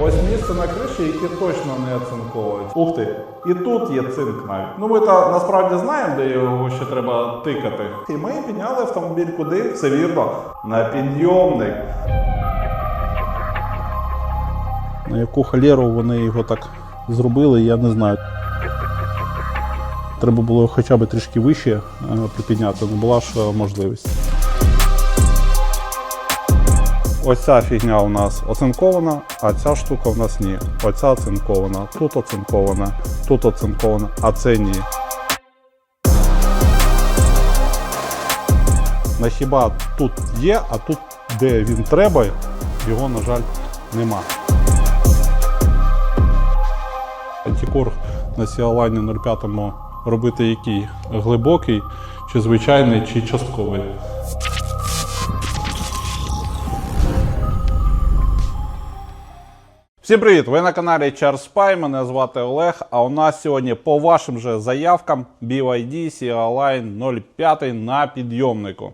Ось місце на криші, яке точно не оцинковують. Ух ти, і тут є цинк навіть. Ну ми та насправді знаємо, де його ще треба тикати. І ми підняли автомобіль куди? Все вірно, на підйомник. На яку халеру вони його так зробили, я не знаю. Треба було хоча б трішки вище е, припідняти, не була ж е, можливість. Ось ця фігня у нас оцинкована, а ця штука у нас ні. Оця оцинкована, тут оцинкована, тут оцинкована, а це ні. На хіба тут є, а тут, де він треба, його, на жаль, нема. Антикор на сіалайні 05 робити який? Глибокий, чи звичайний, чи частковий. Всім привіт! Ви на каналі Spy, Мене звати Олег. А у нас сьогодні по вашим же заявкам BYD CLI 05 на підйомнику.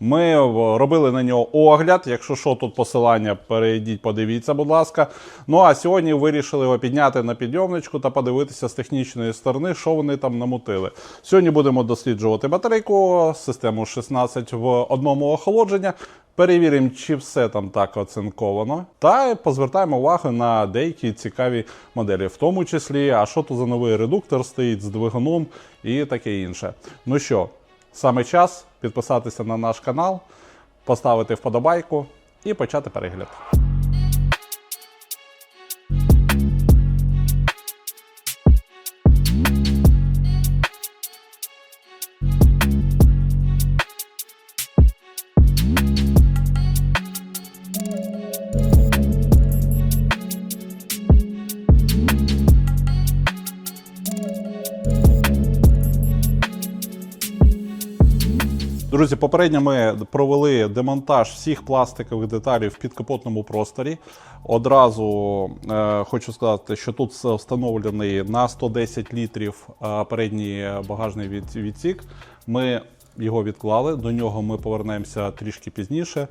Ми робили на нього огляд. Якщо що, тут посилання перейдіть, подивіться, будь ласка. Ну а сьогодні вирішили його підняти на підйомничку та подивитися з технічної сторони, що вони там намутили. Сьогодні будемо досліджувати батарейку, систему 16 в одному охолодження. Перевіримо, чи все там так оцинковано, та позвертаємо увагу на деякі цікаві моделі, в тому числі, а що то за новий редуктор стоїть з двигуном і таке інше. Ну що, саме час підписатися на наш канал, поставити вподобайку і почати перегляд. Друзі, попередньо ми провели демонтаж всіх пластикових деталей в підкапотному просторі. Одразу е, хочу сказати, що тут встановлений на 110 літрів е, передній багажний від, відсік. Ми його відклали, до нього ми повернемося трішки пізніше,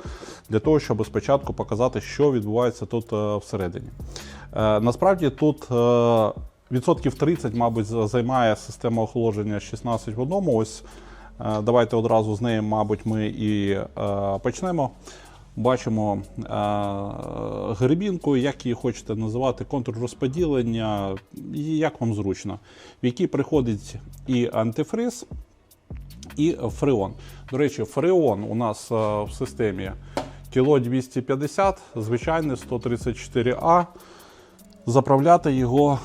для того, щоб спочатку показати, що відбувається тут е, всередині. Е, насправді тут. Е, Відсотків 30, мабуть, займає система охолодження 16 в одному. Ось Давайте одразу з нею, мабуть, ми і е, почнемо. Бачимо е, грибінку, як її хочете називати, контур розподілення, і як вам зручно, в якій приходить і антифриз, і фреон. До речі, фреон у нас е, в системі кіло 250, звичайний 134А. Заправляти його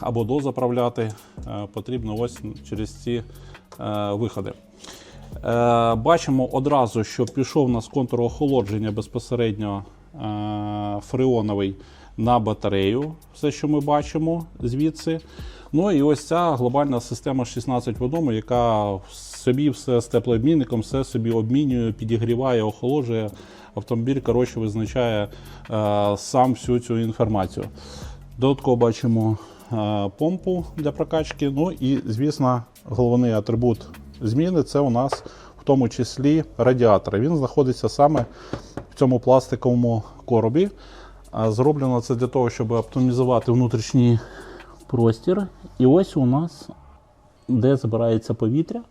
або дозаправляти е, потрібно ось через ці е, виходи. Е, Бачимо одразу, що пішов у нас контур охолодження безпосередньо е, фреоновий на батарею, все, що ми бачимо звідси. Ну і ось ця глобальна система 16 в одному, яка собі все з теплообмінником, все собі обмінює, підігріває, охолоджує. Автомобіль коротше визначає е, сам всю цю інформацію. Додатково бачимо помпу для прокачки. Ну і, звісно, головний атрибут зміни це у нас в тому числі радіатор. Він знаходиться саме в цьому пластиковому коробі. Зроблено це для того, щоб оптимізувати внутрішній простір. І ось у нас, де збирається повітря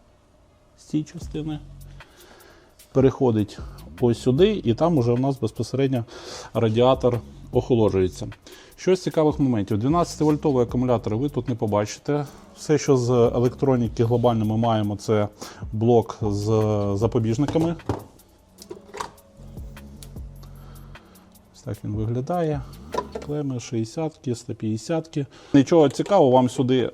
з цієї частини, переходить ось сюди, і там уже у нас безпосередньо радіатор охолоджується. Що з цікавих моментів? 12-вольтовий акумулятор ви тут не побачите. Все, що з електроніки глобально ми маємо, це блок з запобіжниками. Ось так він виглядає. Клеми 60-ки, 150-ки. Нічого цікавого, вам сюди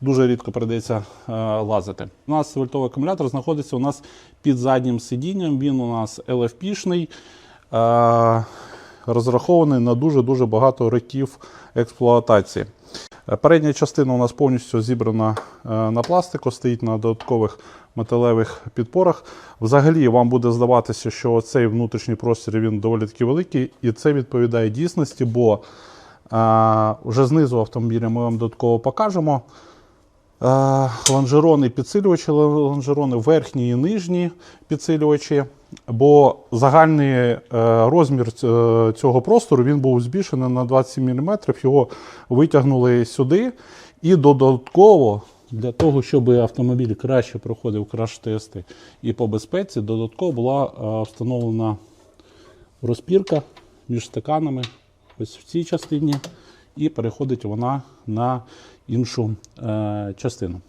дуже рідко прийдеться е, лазити. 12-вольтовий акумулятор знаходиться у нас під заднім сидінням. Він у нас LFP-шний, е, розрахований на дуже-дуже багато років експлуатації. Передня частина у нас повністю зібрана е, на пластику, стоїть на додаткових металевих підпорах. Взагалі вам буде здаватися, що цей внутрішній простір він доволі таки великий, і це відповідає дійсності, бо е, вже знизу автомобіля ми вам додатково покажемо. Е, Лонжерони, підсилювачі, лонжерони, верхні і нижні підсилювачі. Бо загальний е, розмір цього простору він був збільшений на 27 мм. Його витягнули сюди. І додатково, для того, щоб автомобіль краще проходив краш-тести і по безпеці, додатково була е, встановлена розпірка між стаканами ось в цій частині, і переходить вона на іншу е, частину.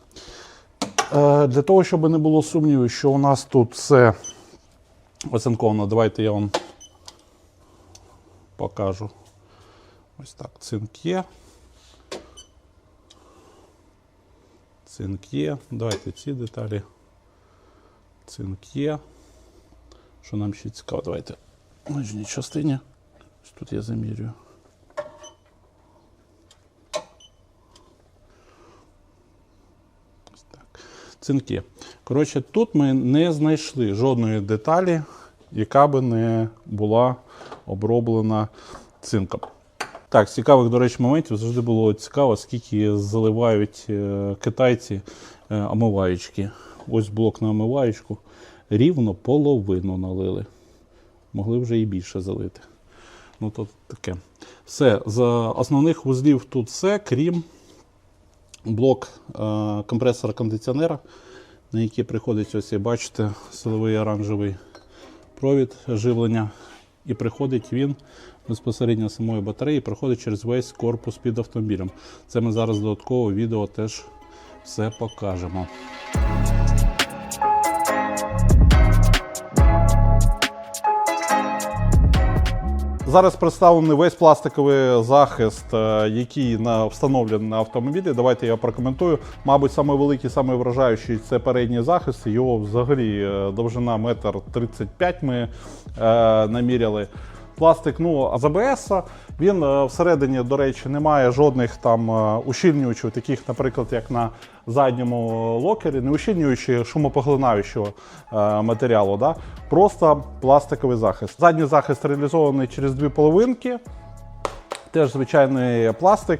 Е, для того, щоб не було сумнівів, що у нас тут все оцинковано, давайте я вам покажу. Ось так, цинк є. Цинк є. Давайте ці деталі. Цинк є. Що нам ще цікаво? Давайте в нижній частині. Ось тут я замірюю. Ось так. Цинки. Коротше, тут ми не знайшли жодної деталі, яка би не була оброблена цинком. Так, з цікавих, до речі, моментів завжди було цікаво, скільки заливають е, китайці е, омиваючки.Ось блок на омиваючку. Рівно половину налили. Могли вже і більше залити. Ну, то таке. Все, з основних вузлів тут все, крім блок е, компресора кондиціонера, на які приходить, ось, бачите, силовий оранжевий провід живлення. І приходить він безпосередньо самої батареї, проходить через весь корпус під автомобілем. Це ми зараз додатково відео теж все покажемо. Зараз представлений весь пластиковий захист, е, який на, встановлений на автомобілі. Давайте я прокоментую. Мабуть, саме великий, саме вражаючий це передній захист. Його взагалі е, довжина метр 35 ми е, наміряли. Пластик ну, з він е, всередині, до речі, не має жодних там е, ущільнювачів, таких, наприклад, як на задньому локері, не ущільнюючи шумопоглинаючого е, матеріалу. Да? Просто пластиковий захист. Задній захист реалізований через дві половинки, теж звичайний пластик.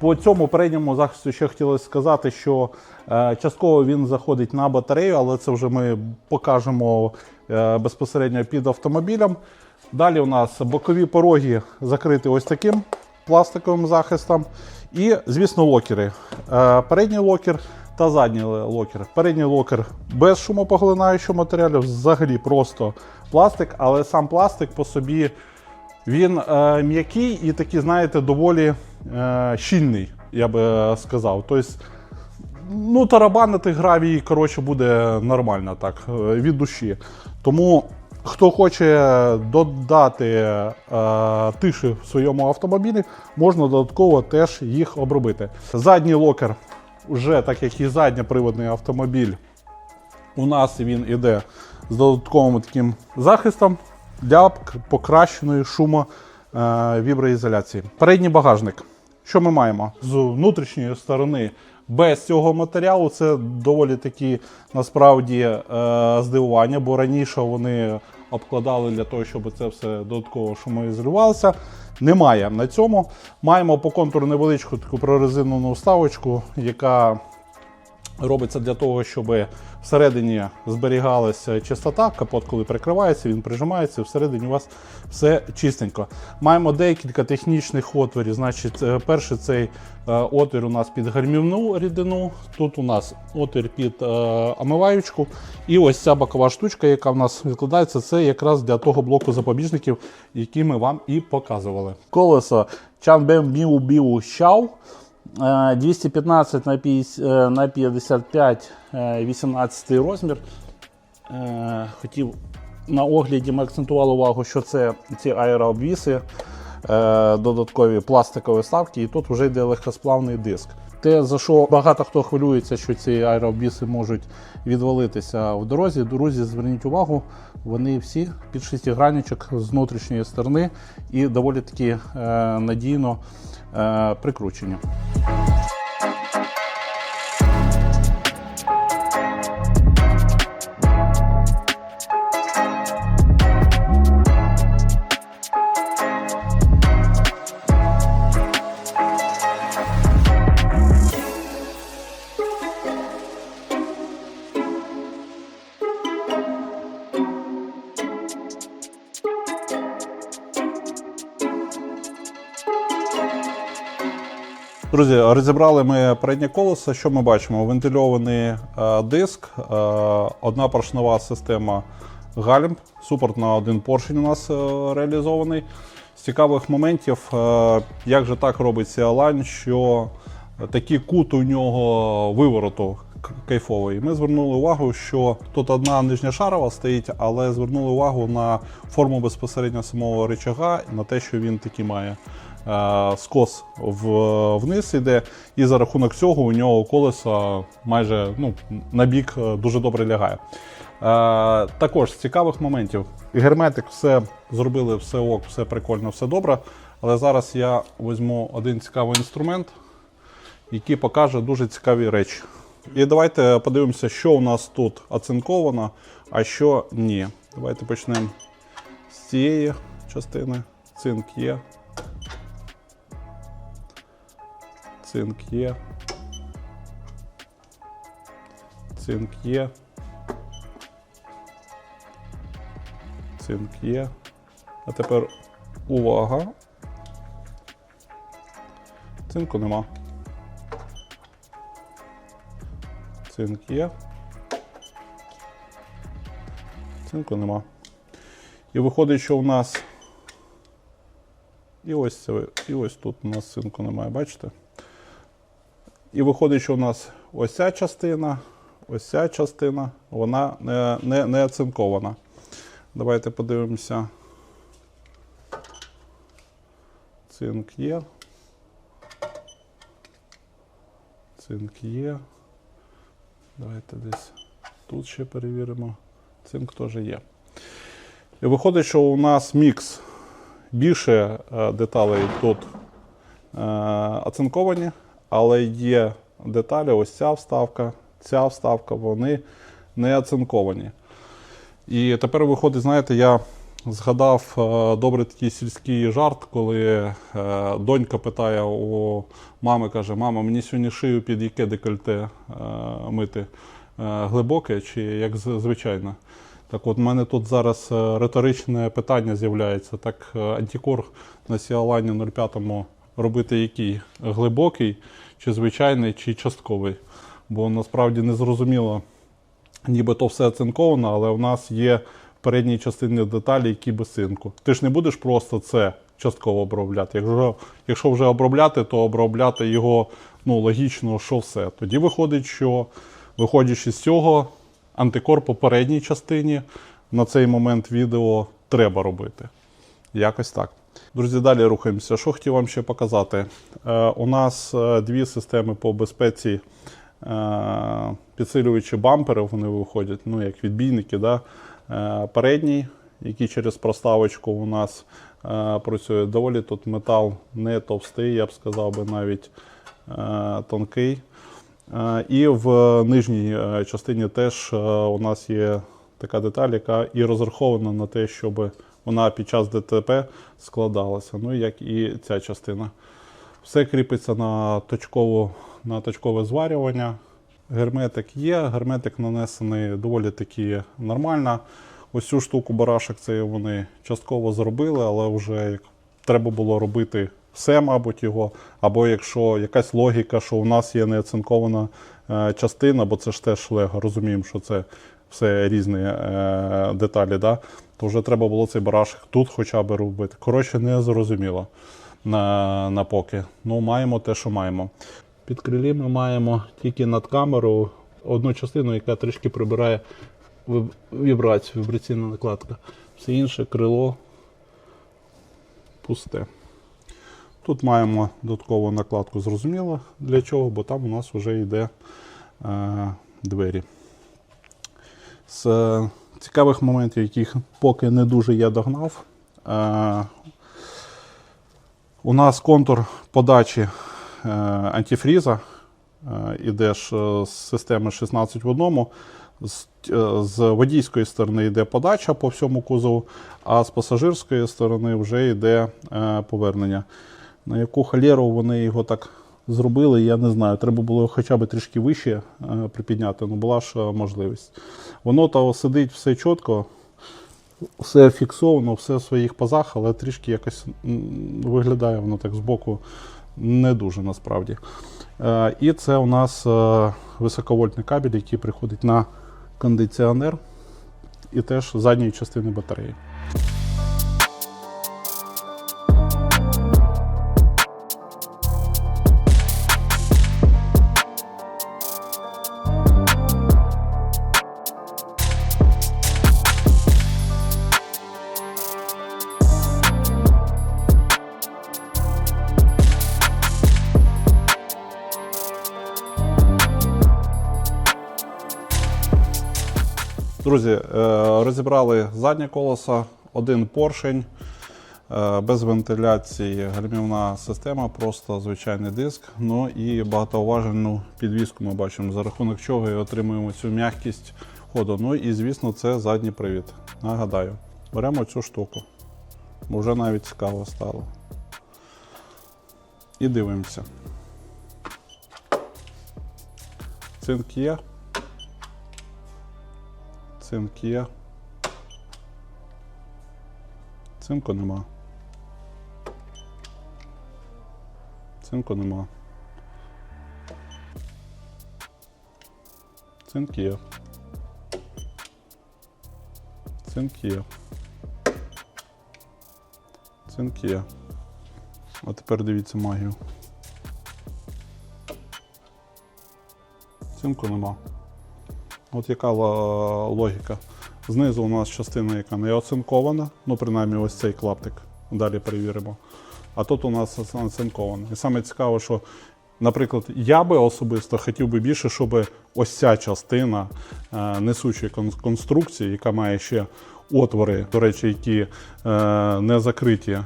По цьому передньому захисту ще хотілося сказати, що частково він заходить на батарею, але це вже ми покажемо безпосередньо під автомобілем. Далі у нас бокові пороги закриті ось таким пластиковим захистом. І, звісно, локери. Е, передній локер та задній локер. Передній локер без шумопоглинаючого матеріалу, взагалі просто пластик, але сам пластик по собі він е, м'який і такий, знаєте, доволі е, щільний, я би сказав. Тобто, ну, тарабанити гравій, коротше, буде нормально так, від душі. Тому, хто хоче додати е, тиші в своєму автомобілі, можна додатково теж їх обробити. Задній локер, вже так як і задньоприводний автомобіль, у нас він іде з додатковим таким захистом для покращеної шумо е. Передній багажник. Що ми маємо? З внутрішньої сторони без цього матеріалу це доволі такі насправді е, здивування, бо раніше вони обкладали для того, щоб це все додатково шумоізолювалося. Немає на цьому. Маємо по контуру невеличку таку прорезинену вставочку, яка робиться для того, щоб всередині зберігалася чистота. Капот, коли прикривається, він прижимається, всередині у вас все чистенько. Маємо декілька технічних отворів. Значить, е, перший цей е, отвір у нас під гальмівну рідину. Тут у нас отвір під е, омиваючку. І ось ця бокова штучка, яка в нас відкладається, це якраз для того блоку запобіжників, які ми вам і показували. Колесо Chanbem Miu Biu Xiao. Е, 215 на 50, е, на 55 е, 18 розмір. Е, Хотів на огляді ми акцентували увагу, що це ці аерообвіси, е, додаткові пластикові ставки, і тут вже йде легкосплавний диск. Те, за що багато хто хвилюється, що ці аерообвіси можуть відвалитися в дорозі. Друзі, зверніть увагу, вони всі під шестигранничок з внутрішньої сторони і доволі таки е, надійно е, Друзі, розібрали ми переднє колесо. Що ми бачимо? Вентильований е, диск, е, одна поршнева система гальм, супорт на один поршень у нас е, реалізований. З цікавих моментів, як же так робиться Алань, що такий кут у нього вивороту кайфовий. Ми звернули увагу, що тут одна нижня шарова стоїть, але звернули увагу на форму безпосередньо самого рычага, на те, що він такий має скос в, вниз іде, і за рахунок цього у нього колесо майже ну, на бік е, дуже добре лягає. Е, також з цікавих моментів. Герметик все зробили, все ок, все прикольно, все добре. Але зараз я візьму один цікавий інструмент, який покаже дуже цікаві речі. І давайте подивимося, що у нас тут оцинковано, а що ні. Давайте почнемо з цієї частини. Цинк є. Цинк є. Цинк є. Цинк є. А тепер увага. Цинку нема. Цинк є. Цинку нема. І виходить, що у нас. І ось це, і ось тут у нас цинку немає, бачите? І виходить, що у нас ось ця частина, ось ця частина, вона не, не, не оцинкована. Давайте подивимося. Цинк є. Цинк є. Давайте десь тут ще перевіримо. Цинк теж є. І виходить, що у нас мікс. Більше е, деталей тут е, оцинковані, але є деталі, ось ця вставка, ця вставка, вони не оцинковані. І тепер виходить, знаєте, я згадав е, добре такий сільський жарт, коли е, донька питає у мами, каже: Мама, мені сьогодні шию під яке декольте е, мити? Глибоке чи як звичайно? Так от, в мене тут зараз риторичне питання з'являється. Так, антикор на сіалані 05 робити який? Глибокий, чи звичайний, чи частковий? Бо насправді не зрозуміло, нібито все оцинковано, але у нас є в передній частині деталі, які без цинку. Ти ж не будеш просто це частково обробляти. Якщо, якщо вже обробляти, то обробляти його ну, логічно, що все. Тоді виходить, що виходячи з цього, антикор по передній частині на цей момент відео треба робити. Якось так. Друзі, далі рухаємося. Що хотів вам ще показати? Е, у нас е, дві системи по безпеці е, підсилюючі бампери, вони виходять, ну, як відбійники. Да? Передній, який через проставочку у нас працює. Доволі тут метал не товстий, я б сказав би навіть тонкий. І в нижній частині теж у нас є така деталь, яка і розрахована на те, щоб вона під час ДТП складалася. Ну, як і ця частина. Все кріпиться на, точкову, на точкове зварювання. Герметик є, герметик нанесений доволі таки нормально. Ось цю штуку барашок це вони частково зробили, але вже як треба було робити все, мабуть, його. Або якщо якась логіка, що у нас є неоцинкована е, частина, бо це ж теж лего, розуміємо, що це все різні е, деталі, да? то вже треба було цей барашок тут хоча б робити. Коротше, не зрозуміло на, на поки. Ну, маємо те, що маємо. Під крилі ми маємо тільки над камерою одну частину, яка трішки прибирає віб- вібрацію, вібраційна накладка. Все інше крило пусте. Тут маємо додаткову накладку, зрозуміло для чого, бо там у нас вже йде е, двері. З е, цікавих моментів, яких поки не дуже я догнав. Е, у нас контур подачі е, антифріза. Іде з системи 16 в одному. З, водійської сторони йде подача по всьому кузову, а з пасажирської сторони вже йде повернення. На яку халеру вони його так зробили, я не знаю. Треба було хоча б трішки вище е, припідняти, але була ж е, можливість. Воно то сидить все чітко. все фіксовано, все в своїх пазах, але трішки якось виглядає воно так збоку не дуже насправді. Е, І це у нас високовольтний кабель, який приходить на кондиціонер і теж задньої частини батареї. Розібрали заднє колесо, один поршень, е, без вентиляції, гальмівна система, просто звичайний диск. Ну і багатоуважельну підвіску ми бачимо, за рахунок чого і отримуємо цю м'якість ходу. Ну і звісно, це задній привід. Нагадаю, беремо цю штуку, бо вже навіть цікаво стало. І дивимося. Цинк є. Цинк є. Цинку нема. Цинку нема. Цинк є. Цинк є. Цинк є. А тепер дивіться магію. Цинку нема. От яка логіка. Знизу у нас частина, яка не оцинкована, ну принаймні ось цей клаптик. Далі перевіримо. А тут у нас оц- оцинкована. І саме цікаво, що, наприклад, я би особисто хотів би більше, щоб ось ця частина е, несучої конструкції, яка має ще отвори, до речі, які е, не закриті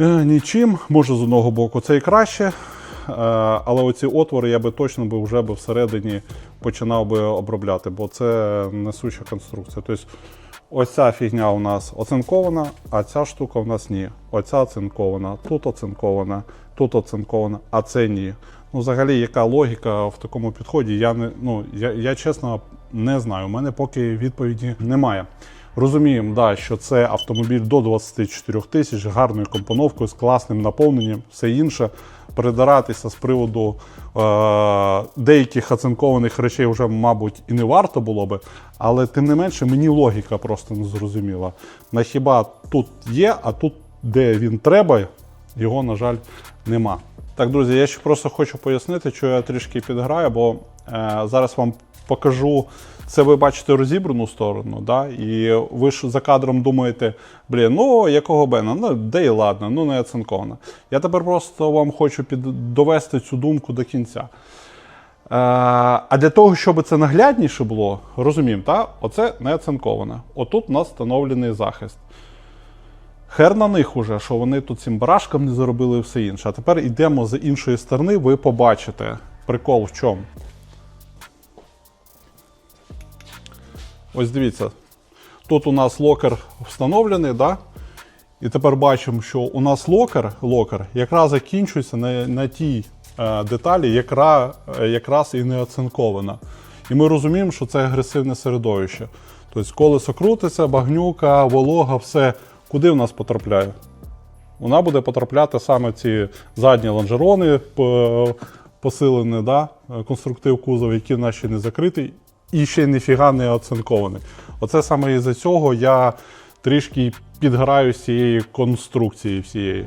е, нічим. Може, з одного боку це і краще. Е, Але оці отвори я би точно би вже би всередині починав би обробляти, бо це несуча конструкція. Тобто ось ця фігня у нас оцинкована, а ця штука у нас ні. Оця оцинкована, тут оцинкована, тут оцинкована, а це ні. Ну, взагалі, яка логіка в такому підході, я не ну я, я чесно не знаю. У мене поки відповіді немає. Розуміємо, да, що це автомобіль до 24 тисяч, гарною компоновкою, з класним наповненням, все інше. Придиратися з приводу е- деяких оцинкованих речей вже, мабуть, і не варто було би, але тим не менше мені логіка просто не зрозуміла. На хіба тут є, а тут, де він треба, його, на жаль, нема. Так, друзі, я ще просто хочу пояснити, що я трішки підграю, бо е, зараз вам покажу. Це ви бачите розібрану сторону, да? і ви ж за кадром думаєте, блін, ну якого бена? Ну, де і ладно, ну не оцинковано. Я тепер просто вам хочу під... довести цю думку до кінця. Е, а для того, щоб це наглядніше було, розуміємо, та? оце не оцинковано. Отут у нас встановлений захист. Хер на них уже, що вони тут цим барашкам не заробили і все інше. А тепер йдемо з іншої сторони, ви побачите. Прикол в чому. Ось дивіться. Тут у нас локер встановлений, да? І тепер бачимо, що у нас локер, локер якраз закінчується на, на тій е, деталі, яка е, якраз і не оцинкована. І ми розуміємо, що це агресивне середовище. Тобто колесо крутиться, багнюка, волога, все. Куди в нас потрапляє? Вона буде потрапляти саме ці задні лонжерони, посилені, да? конструктив кузов, які в нас не закритий, і ще ніфіга не оцинкований. Оце саме із-за цього я трішки підграю з цієї конструкції всієї.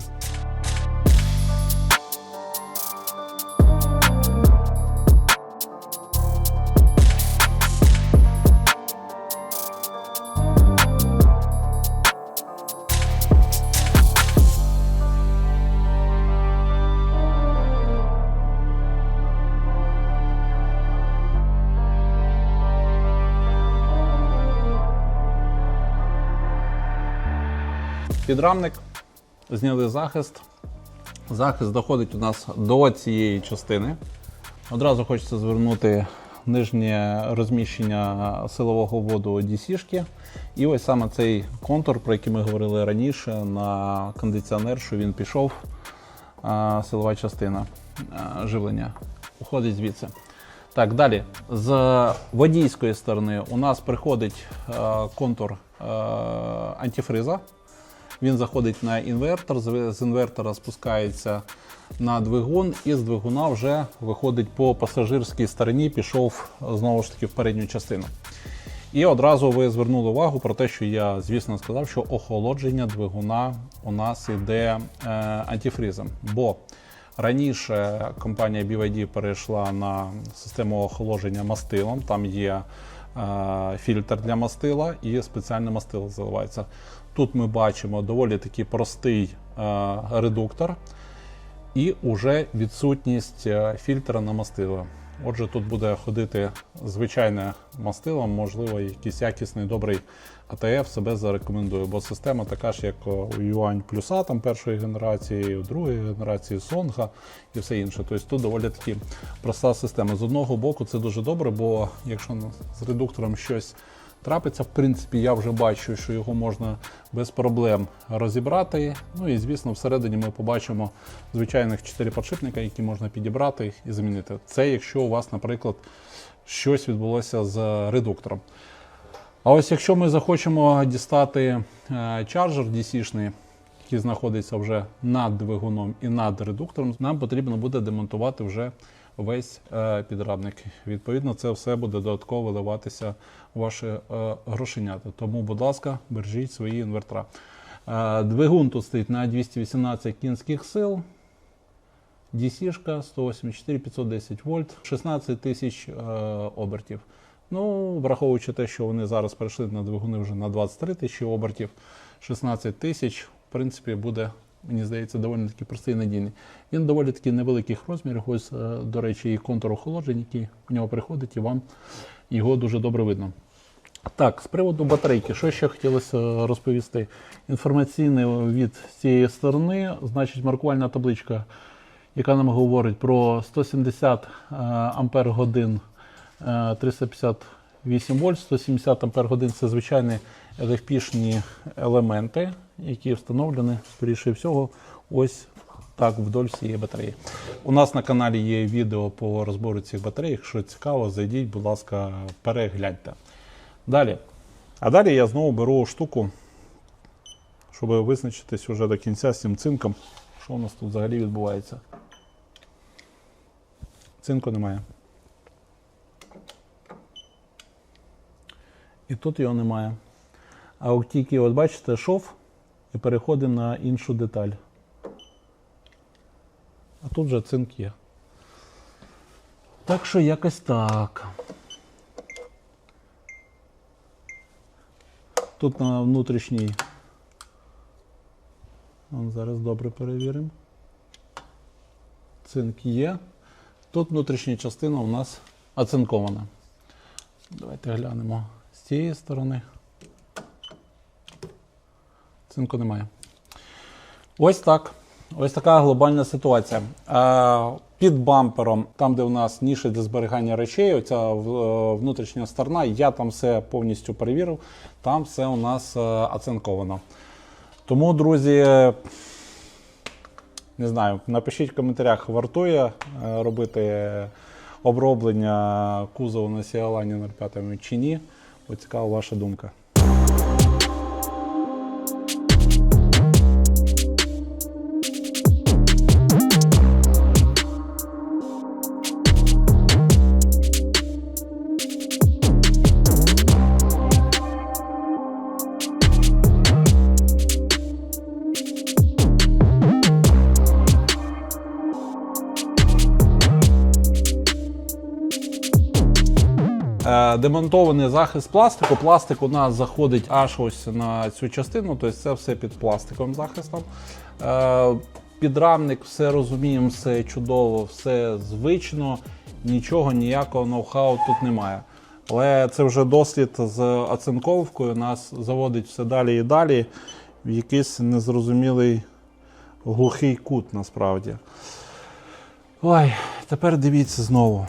Підрамник, зняли захист. Захист доходить у нас до цієї частини. Одразу хочеться звернути нижнє розміщення силового вводу DC-шки. І ось саме цей контур, про який ми говорили раніше, на кондиціонер, що він пішов, силова частина живлення, уходить звідси. Так, далі. З водійської сторони у нас приходить контур антифриза. Він заходить на інвертор, з інвертора спускається на двигун, і з двигуна вже виходить по пасажирській стороні, пішов знову ж таки в передню частину. І одразу ви звернули увагу про те, що я, звісно, сказав, що охолодження двигуна у нас іде е, антифризом. Бо раніше компанія BYD перейшла на систему охолодження мастилом. Там є е, фільтр для мастила і спеціальне мастило заливається. Тут ми бачимо доволі такий простий е, редуктор і уже відсутність е, фільтра на мастило. Отже, тут буде ходити звичайне мастило, можливо, якийсь якісний добрий АТФ себе зарекомендує, бо система така ж, як у Юань Плюса там першої генерації, у другої генерації Сонга і все інше. Тобто тут доволі таки проста система. З одного боку, це дуже добре, бо якщо з редуктором щось трапиться. В принципі, я вже бачу, що його можна без проблем розібрати. Ну і звісно, всередині ми побачимо звичайних 4 подшипника, які можна підібрати і замінити. Це якщо у вас, наприклад, щось відбулося з редуктором. А ось якщо ми захочемо дістати е, чарджер DC-шний, який знаходиться вже над двигуном і над редуктором, нам потрібно буде демонтувати вже весь е, підрамник. Відповідно, це все буде додатково виливатися у ваші е, грошенята. Тому, будь ласка, бережіть свої інвертора. Е, двигун тут стоїть на 218 кінських сил. DC-шка 184 510 вольт, 16 тисяч е, обертів. Ну, враховуючи те, що вони зараз перейшли на двигуни вже на 23 тисячі обертів, 16 тисяч, в принципі, буде, мені здається, доволі таки простий і надійний. Він доволі таки невеликих розмірів. Ось, е, до речі, і контур охолодження, який в нього приходить, і вам його дуже добре видно. Так, з приводу батарейки, що ще хотілося розповісти? Інформаційний від цієї сторони, значить, маркувальна табличка, яка нам говорить про 170 е, ампер годин е, 358 вольт, 170 ампер годин це звичайні LFP-шні елементи, які встановлені, скоріше всього, ось так вдоль всієї батареї. У нас на каналі є відео по розбору цих батарей. Якщо цікаво, зайдіть, будь ласка, перегляньте. Далі. А далі я знову беру штуку, щоб визначитись вже до кінця з цим цинком. Що у нас тут взагалі відбувається? Цинку немає. І тут його немає. А от тільки, от бачите, шов і переходить на іншу деталь. А тут вже цинк є. Так що якось так. Тут на внутрішній. Вон зараз добре перевіримо. Цинк є. Тут внутрішня частина у нас оцинкована. Давайте глянемо з цієї сторони. Цинку немає. Ось так. Ось така глобальна ситуація. Під бампером, там, де у нас ніша для зберігання речей, оця е, внутрішня сторона, я там все повністю перевірив. Там все у нас е, оцинковано. Тому, друзі, не знаю, напишіть в коментарях, вартує е, робити оброблення кузову на Сіалані 05 чи ні. Ось цікава ваша думка. Демонтований захист пластику. Пластик у нас заходить аж ось на цю частину, тобто це все під пластиковим захистом. Е, Підрамник, все розуміємо, все чудово, все звично, нічого, ніякого ноу-хау тут немає. Але це вже дослід з оцинковкою нас заводить все далі і далі в якийсь незрозумілий глухий кут насправді. Ой, тепер дивіться знову.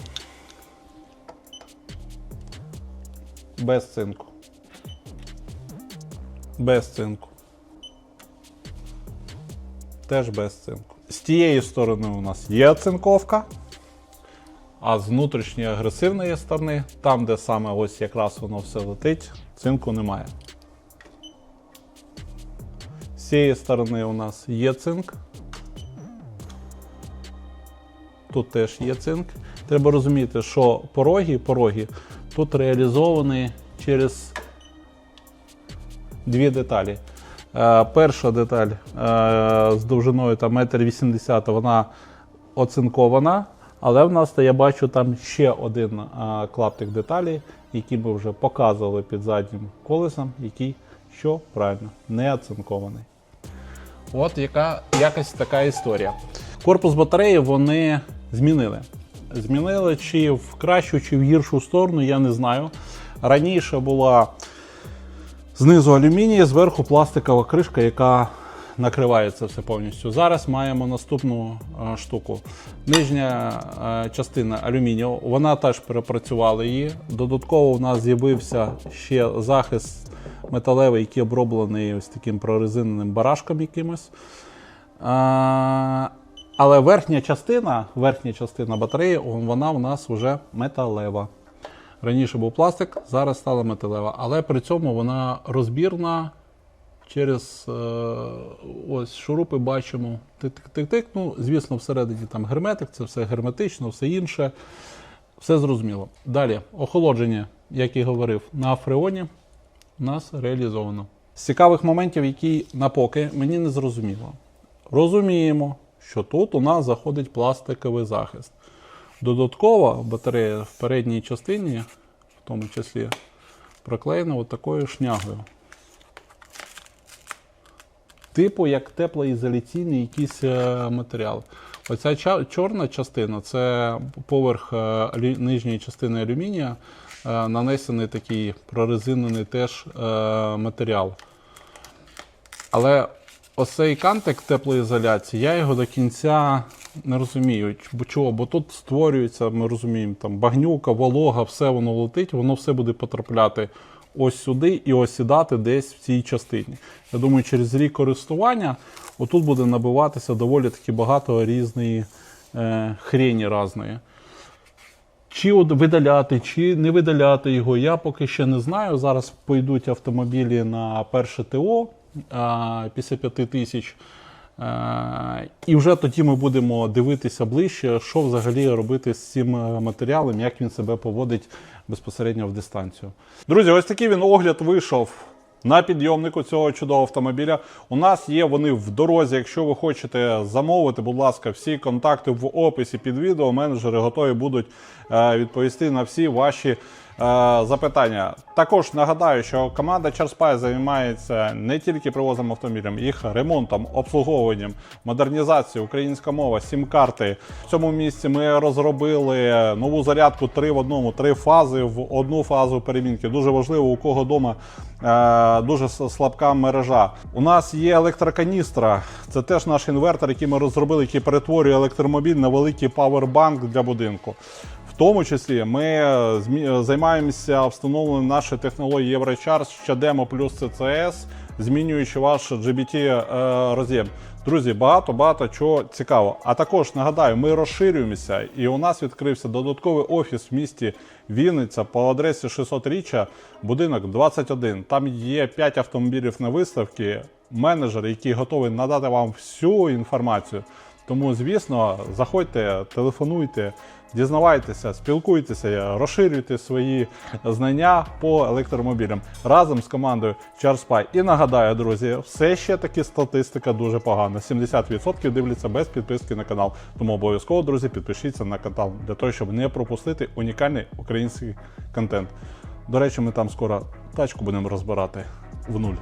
Без цинку. Без цинку. Теж без цинку. З тієї сторони у нас є цинковка. А з внутрішньої агресивної сторони, там, де саме ось якраз воно все летить, цинку немає. З цієї сторони у нас є цинк. Тут теж є цинк. Треба розуміти, що пороги, пороги тут реалізовані через дві деталі. Е, перша деталь е, з довжиною там, 1,80 м, вона оцинкована, але в нас, я бачу, там ще один е, клаптик деталі, який ми вже показували під заднім колесом, який що правильно не оцинкований. От яка якась така історія. Корпус батареї вони змінили. Змінили чи в кращу, чи в гіршу сторону, я не знаю. Раніше була знизу алюміній, зверху пластикова кришка, яка накриває це все повністю. Зараз маємо наступну е, штуку. Нижня е, частина алюмінію, вона теж перепрацювала її. Додатково у нас з'явився ще захист металевий, який оброблений ось таким прорезиненим барашком якимось. Але верхня частина, верхня частина батареї, вона у нас вже металева. Раніше був пластик, зараз стала металева, але при цьому вона розбірна через е, ось шурупи бачимо. Тик-тик-тик. Ну, звісно, всередині там герметик, це все герметично, все інше. Все зрозуміло. Далі, охолодження, як і говорив, на фреоні у нас реалізовано. З цікавих моментів, які на поки мені не зрозуміло. Розуміємо, що тут у нас заходить пластиковий захист. Додатково батарея в передній частині, в тому числі, проклеєна от такою шнягою. Типу як теплоізоляційний якийсь е, матеріал. Оця чорна частина це поверх е, нижньої частини алюмінія, е, нанесений такий прорезинений теж матеріал. Але ось цей кантик теплоізоляції, я його до кінця не розумію. Чого? Бо тут створюється, ми розуміємо, там багнюка, волога, все воно летить, воно все буде потрапляти ось сюди і осідати десь в цій частині. Я думаю, через рік користування отут буде набиватися доволі таки багато різної е, хрені різної. Чи видаляти, чи не видаляти його, я поки ще не знаю. Зараз пойдуть автомобілі на перше ТО після 5 тисяч. І вже тоді ми будемо дивитися ближче, що взагалі робити з цим е, матеріалом, як він себе поводить безпосередньо в дистанцію. Друзі, ось такий він огляд вийшов на підйомнику цього чудового автомобіля. У нас є вони в дорозі. Якщо ви хочете замовити, будь ласка, всі контакти в описі під відео. Менеджери готові будуть е, відповісти на всі ваші запитання. Також нагадаю, що команда CharSpy займається не тільки привозом автомобілів, їх ремонтом, обслуговуванням, модернізацією, українська мова, сім-карти. В цьому місці ми розробили нову зарядку 3 в одному, три фази в одну фазу перемінки. Дуже важливо, у кого вдома е, дуже слабка мережа. У нас є електроканістра. Це теж наш інвертор, який ми розробили, який перетворює електромобіль на великий павербанк для будинку. Тому числі ми е, е, займаємося встановленням нашої технології Eurocharge щодемо плюс CCS, змінюючи ваш GBT е, роз'єм. Друзі, багато багато чого цікаво. А також нагадаю, ми розширюємося, і у нас відкрився додатковий офіс в місті Вінниця по адресі 600 річчя, будинок 21. Там є 5 автомобілів на виставці, менеджер, який готовий надати вам всю інформацію. Тому, звісно, заходьте, телефонуйте, дізнавайтеся, спілкуйтеся, розширюйте свої знання по електромобілям разом з командою CharSpy. І нагадаю, друзі, все ще таки статистика дуже погана. 70% дивляться без підписки на канал. Тому обов'язково, друзі, підпишіться на канал для того, щоб не пропустити унікальний український контент. До речі, ми там скоро тачку будемо розбирати в нуль.